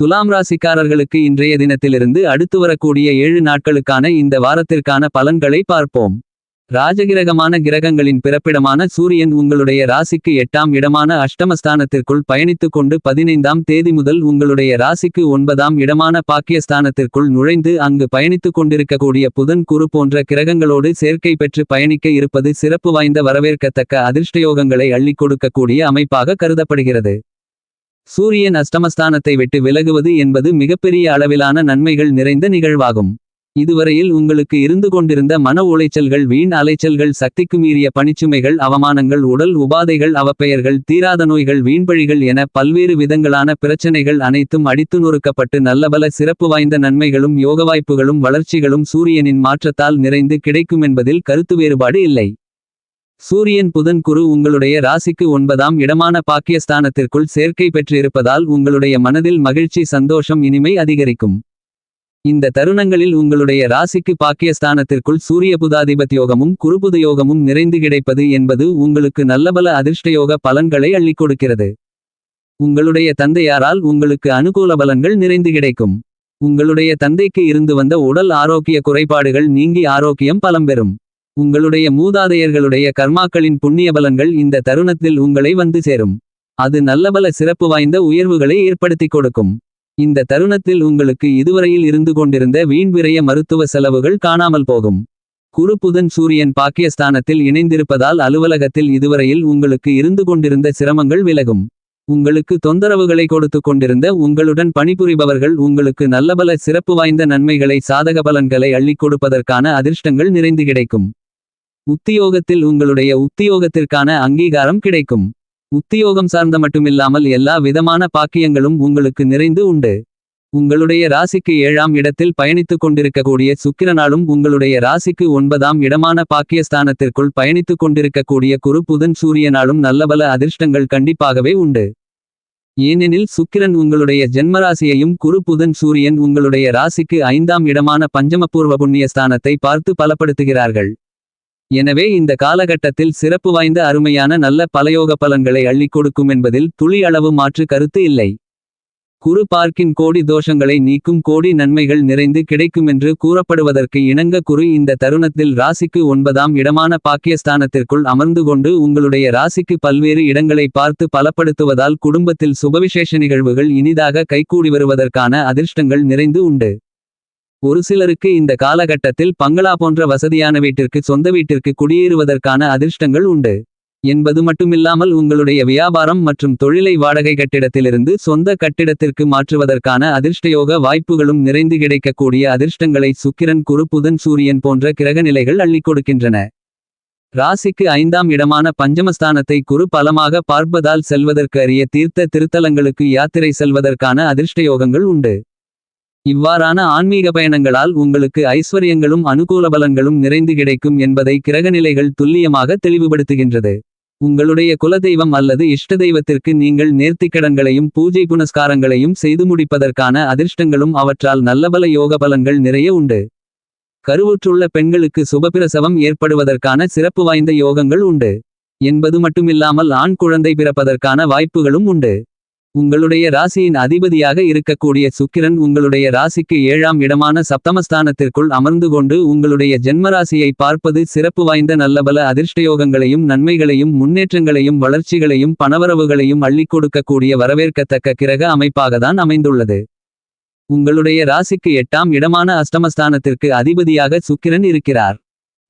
துலாம் ராசிக்காரர்களுக்கு இன்றைய தினத்திலிருந்து அடுத்து வரக்கூடிய ஏழு நாட்களுக்கான இந்த வாரத்திற்கான பலன்களை பார்ப்போம். ராஜகிரகமான கிரகங்களின் பிறப்பிடமான சூரியன் உங்களுடைய ராசிக்கு எட்டாம் இடமான அஷ்டமஸ்தானத்திற்குள் பயணித்துக் கொண்டு பதினைந்தாம் தேதி முதல் உங்களுடைய ராசிக்கு ஒன்பதாம் இடமான பாக்கியஸ்தானத்திற்குள் நுழைந்து அங்கு பயணித்துக் கொண்டிருக்கக்கூடிய புதன் குறு போன்ற கிரகங்களோடு சேர்க்கை பெற்று பயணிக்க இருப்பது சிறப்பு வாய்ந்த வரவேற்கத்தக்க அதிர்ஷ்டயோகங்களை அள்ளிக் கொடுக்கக்கூடிய அமைப்பாக கருதப்படுகிறது. சூரியன் அஷ்டமஸ்தானத்தை விட்டு விலகுவது என்பது மிகப்பெரிய அளவிலான நன்மைகள் நிறைந்த நிகழ்வாகும். இதுவரையில் உங்களுக்கு இருந்து கொண்டிருந்த மன உளைச்சல்கள் வீண் அலைச்சல்கள் சக்திக்கு மீறிய பணிச்சுமைகள் அவமானங்கள் உடல் உபாதைகள் அவப்பெயர்கள் தீராத நோய்கள் வீண்பழிகள் என பல்வேறு விதங்களான பிரச்சனைகள் அனைத்தும் அடித்து நொறுக்கப்பட்டு நல்லபல சிறப்பு வாய்ந்த நன்மைகளும் யோக வாய்ப்புகளும் வளர்ச்சிகளும் சூரியனின் மாற்றத்தால் நிறைந்து கிடைக்குமென்பதில் கருத்து வேறுபாடு இல்லை. சூரியன் புதன் குரு உங்களுடைய ராசிக்கு ஒன்பதாம் இடமான பாக்கியஸ்தானத்திற்குள் சேர்க்கை பெற்றிருப்பதால் உங்களுடைய மனதில் மகிழ்ச்சி சந்தோஷம் இனிமை அதிகரிக்கும். இந்த தருணங்களில் உங்களுடைய ராசிக்கு பாக்கியஸ்தானத்திற்குள் சூரிய புதாதிபத்யோகமும் குருபுதயோகமும் நிறைந்து கிடைப்பது என்பது உங்களுக்கு நல்லபல அதிர்ஷ்டயோக பலன்களை அள்ளிக் கொடுக்கிறது. உங்களுடைய தந்தையாரால் உங்களுக்கு அனுகூல பலன்கள் நிறைந்து கிடைக்கும். உங்களுடைய தந்தைக்கு இருந்து வந்த உடல் ஆரோக்கிய குறைபாடுகள் நீங்கி ஆரோக்கியம் பலம் பெறும். உங்களுடைய மூதாதையர்களுடைய கர்மாக்களின் புண்ணியபலங்கள் இந்த தருணத்தில் உங்களை வந்து சேரும். அது நல்லபல சிறப்பு வாய்ந்த உயர்வுகளை ஏற்படுத்திக் கொடுக்கும். இந்த தருணத்தில் உங்களுக்கு இதுவரையில் இருந்து கொண்டிருந்த வீண்விரைய மருத்துவ செலவுகள் காணாமல் போகும். குரு புதன் சூரியன் பாக்கியஸ்தானத்தில் இணைந்திருப்பதால் அலுவலகத்தில் இதுவரையில் உங்களுக்கு இருந்து கொண்டிருந்த சிரமங்கள் விலகும். உங்களுக்கு தொந்தரவுகளை கொடுத்து கொண்டிருந்த உங்களுடன் பணிபுரிபவர்கள் உங்களுக்கு நல்லபல சிறப்பு வாய்ந்த நன்மைகளை சாதக பலன்களை அள்ளிக் கொடுப்பதற்கான அதிர்ஷ்டங்கள் நிறைந்து கிடைக்கும். உத்தியோகத்தில் உங்களுடைய உத்தியோகத்திற்கான அங்கீகாரம் கிடைக்கும். உத்தியோகம் சார்ந்த மட்டுமில்லாமல் எல்லா விதமான பாக்கியங்களும் உங்களுக்கு நிறைந்து உண்டு. உங்களுடைய ராசிக்கு ஏழாம் இடத்தில் பயணித்துக் கொண்டிருக்கக்கூடிய சுக்கிரனாலும் உங்களுடைய ராசிக்கு ஒன்பதாம் இடமான பாக்கியஸ்தானத்திற்குள் பயணித்துக் கொண்டிருக்கக்கூடிய குரு புதன் சூரியனாலும் நல்லபல அதிர்ஷ்டங்கள் கண்டிப்பாகவே உண்டு. ஏனெனில் சுக்கிரன் உங்களுடைய ஜென்மராசியையும் குரு புதன் சூரியன் உங்களுடைய ராசிக்கு ஐந்தாம் இடமான பஞ்சமபூர்வ புண்ணியஸ்தானத்தை பார்த்து பலப்படுத்துகிறார்கள். எனவே இந்த காலகட்டத்தில் சிறப்பு வாய்ந்த அருமையான நல்ல பலயோக பலன்களை அள்ளிக் கொடுக்கும் என்பதில் துளி அளவு மாற்று கருத்து இல்லை. குரு பார்க்கின் கோடி தோஷங்களை நீக்கும் கோடி நன்மைகள் நிறைந்து கிடைக்குமென்று கூறப்படுவதற்கு இணங்க குரு இந்த தருணத்தில் ராசிக்கு ஒன்பதாம் இடமான பாக்கியஸ்தானத்திற்குள் அமர்ந்து கொண்டு உங்களுடைய ராசிக்கு பல்வேறு இடங்களை பார்த்து பலப்படுத்துவதால் குடும்பத்தில் சுபவிசேஷ நிகழ்வுகள் இனிதாக கைகூடி வருவதற்கான அதிர்ஷ்டங்கள் நிறைந்து உண்டு. ஒரு சிலருக்கு இந்த காலகட்டத்தில் பங்களா போன்ற வசதியான வீட்டிற்கு சொந்த வீட்டிற்கு குடியேறுவதற்கான அதிர்ஷ்டங்கள் உண்டு. என்பது மட்டுமில்லாமல் உங்களுடைய வியாபாரம் மற்றும் தொழிலை வாடகை கட்டிடத்திலிருந்து சொந்த கட்டிடத்திற்கு மாற்றுவதற்கான அதிர்ஷ்டயோக வாய்ப்புகளும் நிறைந்து கிடைக்கக்கூடிய அதிர்ஷ்டங்களை சுக்கிரன் குரு புதன் சூரியன் போன்ற கிரகநிலைகள் அள்ளிக் கொடுக்கின்றன. ராசிக்கு ஐந்தாம் இடமான பஞ்சமஸ்தானத்தை குரு பலமாக பார்ப்பதால் செல்வதற்கு அரிய தீர்த்த திருத்தலங்களுக்கு யாத்திரை செல்வதற்கான அதிர்ஷ்டயோகங்கள் உண்டு. இவ்வாறான ஆன்மீக பயணங்களால் உங்களுக்கு ஐஸ்வர்யங்களும் அனுகூல பலங்களும் நிறைந்து கிடைக்கும் என்பதை கிரகநிலைகள் துல்லியமாக தெளிவுபடுத்துகின்றது. உங்களுடைய குலதெய்வம் அல்லது இஷ்ட தெய்வத்திற்கு நீங்கள் நேர்த்திக்கடன்களையும் பூஜை புனஸ்காரங்களையும் செய்து முடிப்பதற்கான அதிர்ஷ்டங்களும் அவற்றால் நல்லபல யோக பலன்கள் நிறைய உண்டு. கருவுற்றுள்ள பெண்களுக்கு சுபபிரசவம் ஏற்படுவதற்கான சிறப்பு வாய்ந்த யோகங்கள் உண்டு. என்பது மட்டுமில்லாமல் ஆண் குழந்தை பிறப்பதற்கான வாய்ப்புகளும் உண்டு. உங்களுடைய ராசியின் அதிபதியாக இருக்கக்கூடிய சுக்கிரன் உங்களுடைய ராசிக்கு ஏழாம் இடமான சப்தமஸ்தானத்திற்குள் அமர்ந்து கொண்டு உங்களுடைய ஜென்மராசியை பார்ப்பது சிறப்பு வாய்ந்த நல்லபல அதிர்ஷ்டயோகங்களையும் நன்மைகளையும் முன்னேற்றங்களையும் வளர்ச்சிகளையும் பணவரவுகளையும் அள்ளிக் கொடுக்கக்கூடிய வரவேற்கத்தக்க கிரக அமைப்பாகத்தான் அமைந்துள்ளது. உங்களுடைய ராசிக்கு எட்டாம் இடமான அஷ்டமஸ்தானத்திற்கு அதிபதியாக சுக்கிரன் இருக்கிறார்.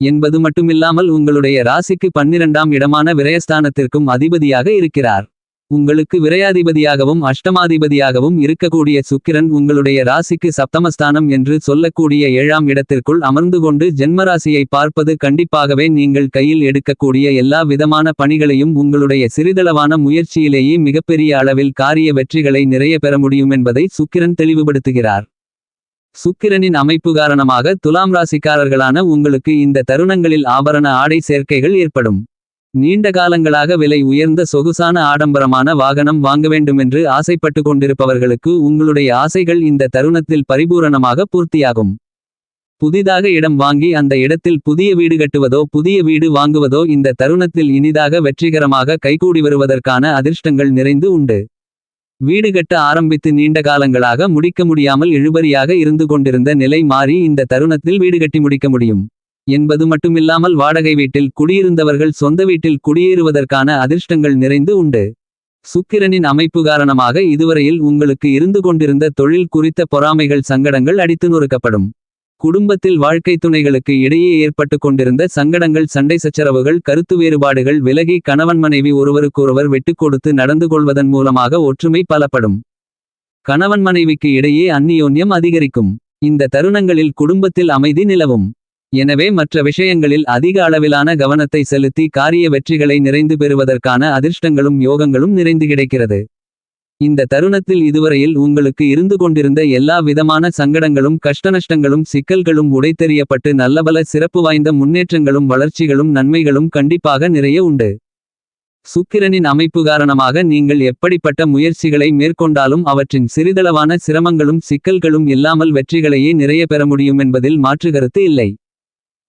என்பது மட்டுமில்லாமல் உங்களுடைய ராசிக்கு பன்னிரண்டாம் இடமான விரயஸ்தானத்திற்கும் அதிபதியாக இருக்கிறார். உங்களுக்கு விரையாதிபதியாகவும் அஷ்டமாதிபதியாகவும் இருக்கக்கூடிய சுக்கிரன் உங்களுடைய ராசிக்கு சப்தமஸ்தானம் என்று சொல்லக்கூடிய ஏழாம் இடத்திற்குள் அமர்ந்து கொண்டு ஜென்மராசியை பார்ப்பது கண்டிப்பாகவே நீங்கள் கையில் எடுக்கக்கூடிய எல்லா விதமான பணிகளையும் உங்களுடைய சிறிதளவான முயற்சியிலேயே மிகப்பெரிய அளவில் காரிய வெற்றிகளை நிறைய பெற முடியும் என்பதை சுக்கிரன் தெளிவுபடுத்துகிறார். சுக்கிரனின் அமைப்பு காரணமாக துலாம் ராசிக்காரர்களான உங்களுக்கு இந்த தருணங்களில் ஆபரண ஆடை சேர்க்கைகள் ஏற்படும். நீண்ட காலங்களாக விலை உயர்ந்த சொகுசான ஆடம்பரமான வாகனம் வாங்க வேண்டுமென்று ஆசைப்பட்டு கொண்டிருப்பவர்களுக்கு உங்களுடைய ஆசைகள் இந்த தருணத்தில் பரிபூரணமாக பூர்த்தியாகும். புதிதாக இடம் வாங்கி அந்த இடத்தில் புதிய வீடு கட்டுவதோ புதிய வீடு வாங்குவதோ இந்த தருணத்தில் இனிதாக வெற்றிகரமாக கைகூடி வருவதற்கான அதிர்ஷ்டங்கள் நிறைந்து உண்டு. வீடு கட்ட ஆரம்பித்து நீண்ட காலங்களாக முடிக்க முடியாமல் இழுபறியாக இருந்து கொண்டிருந்த நிலை மாறி இந்த தருணத்தில் வீடு கட்டி முடிக்க முடியும். என்பது மட்டுமில்லாமல் வாடகை வீட்டில் குடியிருந்தவர்கள் சொந்த வீட்டில் குடியேறுவதற்கான அதிர்ஷ்டங்கள் நிறைந்து உண்டு. சுக்கிரனின் அமைப்பு காரணமாக இதுவரையில் உங்களுக்கு இருந்து கொண்டிருந்த தொழில் குறித்த பொறாமைகள் சங்கடங்கள் அடித்து நொறுக்கப்படும். குடும்பத்தில் வாழ்க்கை துணைகளுக்கு இடையே ஏற்பட்டு கொண்டிருந்த சங்கடங்கள் சண்டை சச்சரவுகள் கருத்து வேறுபாடுகள் விலகி கணவன் மனைவி ஒருவருக்கொருவர் வெட்டு கொடுத்து நடந்து கொள்வதன் மூலமாக ஒற்றுமை பலப்படும். கணவன் மனைவிக்கு இடையே அந்நியோன்யம் அதிகரிக்கும். இந்த தருணங்களில் குடும்பத்தில் அமைதி நிலவும். எனவே மற்ற விஷயங்களில் அதிக அளவிலான கவனத்தை செலுத்தி காரிய வெற்றிகளை நிறைந்து பெறுவதற்கான அதிர்ஷ்டங்களும் யோகங்களும் நிறைந்து கிடைக்கிறது. இந்த தருணத்தில் இதுவரையில் உங்களுக்கு இருந்து கொண்டிருந்த எல்லா விதமான சங்கடங்களும் கஷ்டநஷ்டங்களும் சிக்கல்களும் உடைத்தெறியப்பட்டு நல்லபல சிறப்பு வாய்ந்த முன்னேற்றங்களும் வளர்ச்சிகளும் நன்மைகளும் கண்டிப்பாக நிறைய உண்டு. சுக்கிரனின் அமைப்பு காரணமாக நீங்கள் எப்படிப்பட்ட முயற்சிகளை மேற்கொண்டாலும் அவற்றின் சிறிதளவான சிரமங்களும் சிக்கல்களும் இல்லாமல் வெற்றிகளையே நிறைய பெற முடியும் என்பதில் மாற்றுகருத்து இல்லை.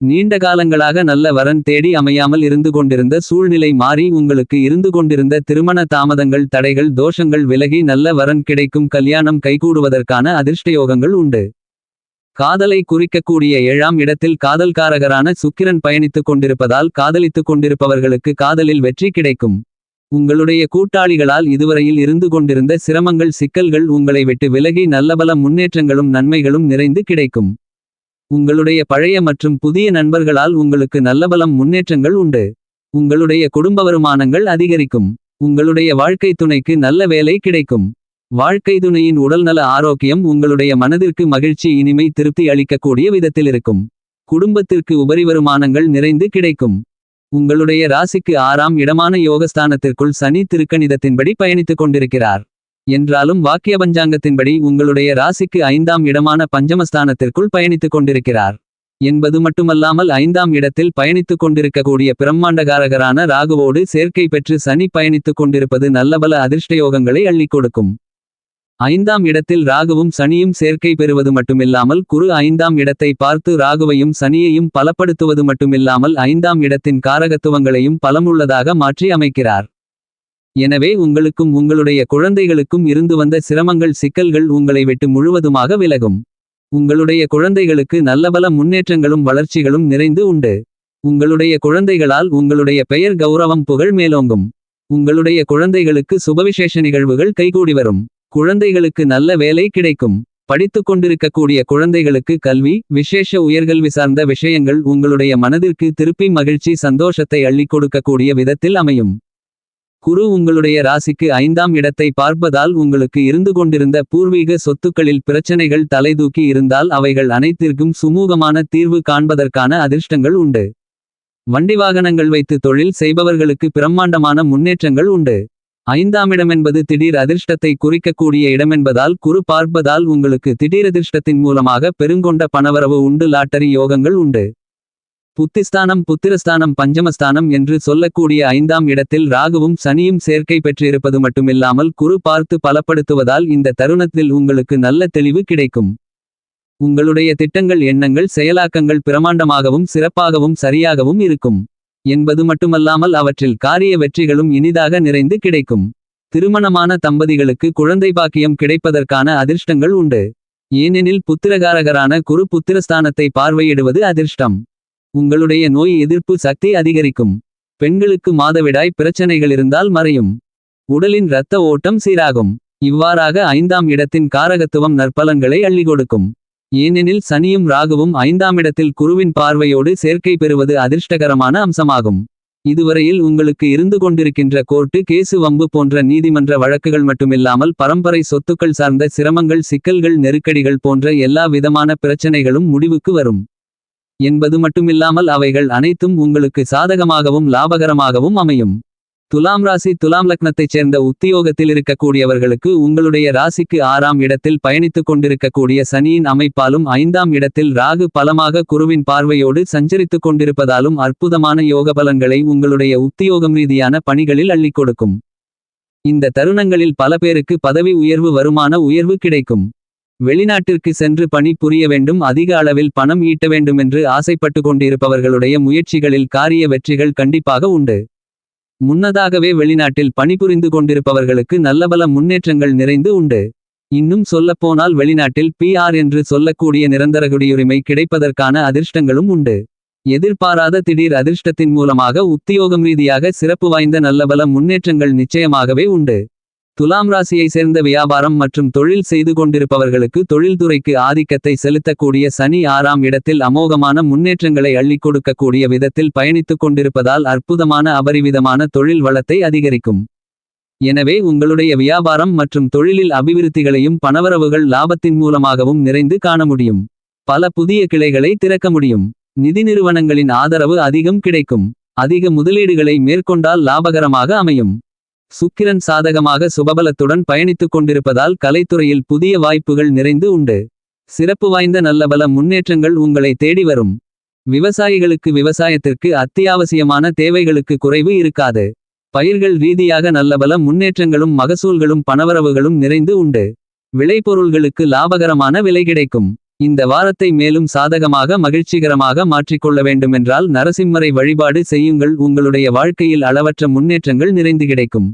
நீண்ட காலங்களாக நல்ல வரன் தேடி அமையாமல் இருந்து கொண்டிருந்த சூழ்நிலை மாறி உங்களுக்கு இருந்து கொண்டிருந்த திருமண தாமதங்கள் தடைகள் தோஷங்கள் விலகி நல்ல வரன் கிடைக்கும் கல்யாணம் கைகூடுவதற்கான அதிர்ஷ்டயோகங்கள் உண்டு. காதலை குறிக்கக்கூடிய ஏழாம் இடத்தில் காதல்காரகரான சுக்கிரன் பயணித்துக் கொண்டிருப்பதால் காதலித்துக் கொண்டிருப்பவர்களுக்கு காதலில் வெற்றி கிடைக்கும். உங்களுடைய கூட்டாளிகளால் இதுவரையில் இருந்து கொண்டிருந்த சிரமங்கள் சிக்கல்கள் உங்களை விட்டு விலகி நல்லபல முன்னேற்றங்களும் நன்மைகளும் நிறைந்து கிடைக்கும். உங்களுடைய பழைய மற்றும் புதிய நண்பர்களால் உங்களுக்கு நல்லபலம் முன்னேற்றங்கள் உண்டு. உங்களுடைய குடும்ப வருமானங்கள் அதிகரிக்கும். உங்களுடைய வாழ்க்கை துணைக்கு நல்ல வேலை கிடைக்கும். வாழ்க்கை துணையின் உடல்நல ஆரோக்கியம் உங்களுடைய மனதிற்கு மகிழ்ச்சி இனிமை திருப்தி அளிக்கக்கூடிய விதத்தில் இருக்கும். குடும்பத்திற்கு உபரி வருமானங்கள் நிறைந்து கிடைக்கும். உங்களுடைய ராசிக்கு ஆறாம் இடமான யோகஸ்தானத்திற்குள் சனி திருக்கணிதத்தின்படி பயணித்துக் கொண்டிருக்கிறார். என்றாலும் வாக்கிய பஞ்சாங்கத்தின்படி உங்களுடைய ராசிக்கு ஐந்தாம் இடமான பஞ்சமஸ்தானத்திற்குள் பயணித்துக் கொண்டிருக்கிறார். என்பது மட்டுமல்லாமல் ஐந்தாம் இடத்தில் பயணித்துக் கொண்டிருக்கக்கூடிய பிரம்மாண்டகாரகரான ராகுவோடு சேர்க்கை பெற்று சனி பயணித்துக் கொண்டிருப்பது நல்லபல அதிர்ஷ்டயோகங்களை அள்ளிக் கொடுக்கும். ஐந்தாம் இடத்தில் ராகுவும் சனியும் சேர்க்கை பெறுவது மட்டுமில்லாமல் குரு ஐந்தாம் இடத்தை பார்த்து ராகுவையும் சனியையும் பலப்படுத்துவது மட்டுமில்லாமல் ஐந்தாம் இடத்தின் காரகத்துவங்களையும் பலமுள்ளதாக மாற்றி அமைக்கிறார். எனவே உங்களுக்கும் உங்களுடைய குழந்தைகளுக்கும் இருந்து வந்த சிரமங்கள் சிக்கல்கள் உங்களை விட்டு முழுவதுமாக விலகும். உங்களுடைய குழந்தைகளுக்கு நல்லபல முன்னேற்றங்களும் வளர்ச்சிகளும் நிறைந்து உண்டு. உங்களுடைய குழந்தைகளால் உங்களுடைய பெயர் கௌரவம் புகழ் மேலோங்கும். உங்களுடைய குழந்தைகளுக்கு சுபவிசேஷ நிகழ்வுகள் கைகூடி வரும். குழந்தைகளுக்கு நல்ல வேலை கிடைக்கும். படித்துக் கொண்டிருக்கக்கூடிய குழந்தைகளுக்கு கல்வி விசேஷ உயர்கல்வி சார்ந்த விஷயங்கள் உங்களுடைய மனதிற்கு திருப்பி மகிழ்ச்சி சந்தோஷத்தை அள்ளிக் கொடுக்கக்கூடிய விதத்தில் அமையும். குரு உங்களுடைய ராசிக்கு ஐந்தாம் இடத்தை பார்ப்பதால் உங்களுக்கு இருந்து கொண்டிருந்த பூர்வீக சொத்துக்களில் பிரச்சனைகள் தலைதூக்கி இருந்தால் அவைகள் அனைத்திற்கும் சுமூகமான தீர்வு காண்பதற்கான அதிர்ஷ்டங்கள் உண்டு. வண்டி வாகனங்கள் வைத்து தொழில் செய்பவர்களுக்கு பிரம்மாண்டமான முன்னேற்றங்கள் உண்டு. ஐந்தாம் இடமென்பது திடீர் அதிர்ஷ்டத்தை குறிக்கக்கூடிய இடமென்பதால் குரு பார்ப்பதால் உங்களுக்கு திடீரதிர்ஷ்டத்தின் மூலமாக பெருங்கொண்ட பணவரவு உண்டு லாட்டரி யோகங்கள் உண்டு. புத்திஸ்தானம் புத்திரஸ்தானம் பஞ்சமஸ்தானம் என்று சொல்லக்கூடிய ஐந்தாம் இடத்தில் ராகுவும் சனியும் சேர்க்கை பெற்றிருப்பது மட்டுமில்லாமல் குரு பார்த்து பலப்படுத்துவதால் இந்த தருணத்தில் உங்களுக்கு நல்ல தெளிவு கிடைக்கும். உங்களுடைய திட்டங்கள் எண்ணங்கள் செயலாக்கங்கள் பிரமாண்டமாகவும் சிறப்பாகவும் சரியாகவும் இருக்கும். என்பது மட்டுமல்லாமல் அவற்றில் காரிய வெற்றிகளும் இனிதாக நிறைந்து கிடைக்கும். திருமணமான தம்பதிகளுக்கு குழந்தை பாக்கியம் கிடைப்பதற்கான அதிர்ஷ்டங்கள் உண்டு. ஏனெனில் புத்திரகாரகரான குரு புத்திரஸ்தானத்தை பார்வையிடுவது அதிர்ஷ்டம். உங்களுடைய நோய் எதிர்ப்பு சக்தி அதிகரிக்கும். பெண்களுக்கு மாதவிடாய் பிரச்சனைகள் இருந்தால் மறையும். உடலின் இரத்த ஓட்டம் சீராகும். இவ்வாறாக ஐந்தாம் இடத்தின் காரகத்துவம் நற்பலன்களை அள்ளி கொடுக்கும். ஏனெனில் சனியும் ராகுவும் ஐந்தாம் இடத்தில் குருவின் பார்வையோடு சேர்க்கை பெறுவது அதிர்ஷ்டகரமான அம்சமாகும். இதுவரையில் உங்களுக்கு இருந்து கொண்டிருக்கின்ற கோர்ட்டு கேசு வம்பு போன்ற நீதிமன்ற வழக்குகள் மட்டுமில்லாமல் பரம்பரை சொத்துக்கள் சார்ந்த சிரமங்கள் சிக்கல்கள் நெருக்கடிகள் போன்ற எல்லா விதமான பிரச்சனைகளும் முடிவுக்கு வரும். என்பது மட்டுமில்லாமல் அவைகள் அனைத்தும் உங்களுக்கு சாதகமாகவும் லாபகரமாகவும் அமையும். துலாம் ராசி துலாம் லக்னத்தைச் சேர்ந்த உத்தியோகத்தில் இருக்கக்கூடியவர்களுக்கு உங்களுடைய ராசிக்கு ஆறாம் இடத்தில் பயணித்துக் கொண்டிருக்கக்கூடிய சனியின் அமைப்பாலும் ஐந்தாம் இடத்தில் ராகு பலமாக குருவின் பார்வையோடு சஞ்சரித்துக் கொண்டிருப்பதாலும் அற்புதமான யோக பலன்களை உங்களுடைய உத்தியோகம் ரீதியான பணிகளில் அள்ளிக் கொடுக்கும். இந்த தருணங்களில் பல பேருக்கு பதவி உயர்வு வருமான உயர்வு கிடைக்கும். வெளிநாட்டிற்கு சென்று பணி புரிய வேண்டும் அதிக அளவில் பணம் ஈட்ட வேண்டுமென்று ஆசைப்பட்டு கொண்டிருப்பவர்களுடைய முயற்சிகளில் காரிய வெற்றிகள் கண்டிப்பாக உண்டு. முன்னதாகவே வெளிநாட்டில் பணிபுரிந்து கொண்டிருப்பவர்களுக்கு நல்லபல முன்னேற்றங்கள் நிறைந்து உண்டு. இன்னும் சொல்லப்போனால் வெளிநாட்டில் பிஆர் என்று சொல்லக்கூடிய நிரந்தர குடியுரிமை கிடைப்பதற்கான அதிர்ஷ்டங்களும் உண்டு. எதிர்பாராத திடீர் அதிர்ஷ்டத்தின் மூலமாக உத்தியோகம் ரீதியாக சிறப்பு வாய்ந்த நல்லபல முன்னேற்றங்கள் நிச்சயமாகவே உண்டு. துலாம் ராசியை சேர்ந்த வியாபாரம் மற்றும் தொழில் செய்து கொண்டிருப்பவர்களுக்கு தொழில்துறைக்கு ஆதிக்கத்தை செலுத்தக்கூடிய சனி ஆறாம் இடத்தில் அமோகமான முன்னேற்றங்களை அள்ளிக் கொடுக்கக்கூடிய விதத்தில் பயணித்துக் கொண்டிருப்பதால் அற்புதமான அபரிவிதமான தொழில் வளத்தை அதிகரிக்கும். எனவே உங்களுடைய வியாபாரம் மற்றும் தொழிலில் அபிவிருத்திகளையும் பணவரவுகள் லாபத்தின் மூலமாகவும் நிறைந்து காண முடியும். பல புதிய கிளைகளை திறக்க முடியும். நிதி நிறுவனங்களின் ஆதரவு அதிகம் கிடைக்கும். அதிக முதலீடுகளை மேற்கொண்டால் லாபகரமாக அமையும். சுக்கிரன் சாதகமாக சுபபலத்துடன் பயணித்துக் கொண்டிருப்பதால் கலைத்துறையில் புதிய வாய்ப்புகள் நிறைந்து உண்டு. சிறப்பு வாய்ந்த நல்லபல முன்னேற்றங்கள் உங்களை தேடி வரும். விவசாயிகளுக்கு விவசாயத்திற்கு அத்தியாவசியமான தேவைகளுக்கு குறைவு இருக்காது. பயிர்கள் ரீதியாக நல்லபல முன்னேற்றங்களும் மகசூல்களும் பணவரவுகளும் நிறைந்து உண்டு. விளைபொருள்களுக்கு லாபகரமான விலை கிடைக்கும். இந்த வாரத்தை மேலும் சாதகமாக மகிழ்ச்சிகரமாக மாற்றிக்கொள்ள வேண்டுமென்றால் நரசிம்மரை வழிபாடு செய்யுங்கள். உங்களுடைய வாழ்க்கையில் அளவற்ற முன்னேற்றங்கள் நிறைந்து கிடைக்கும்.